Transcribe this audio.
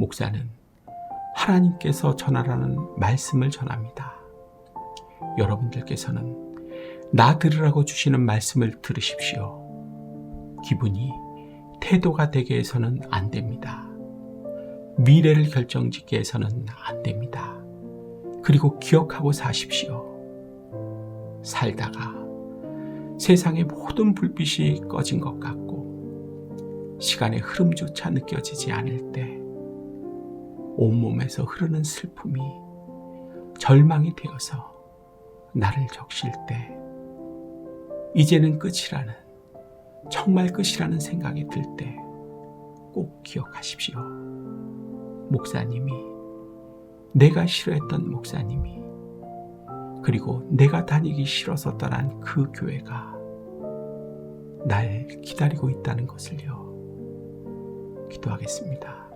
목사는 하나님께서 전하라는 말씀을 전합니다. 여러분들께서는 나 들으라고 주시는 말씀을 들으십시오. 기분이 태도가 되게 해서는 안 됩니다. 미래를 결정짓게 해서는 안 됩니다. 그리고 기억하고 사십시오. 살다가 세상의 모든 불빛이 꺼진 것 같고 시간의 흐름조차 느껴지지 않을 때 온몸에서 흐르는 슬픔이 절망이 되어서 나를 적실 때 이제는 끝이라는 정말 끝이라는 생각이 들 때 꼭 기억하십시오. 목사님이 내가 싫어했던 목사님이 그리고 내가 다니기 싫어서 떠난 그 교회가 날 기다리고 있다는 것을요. 기도하겠습니다.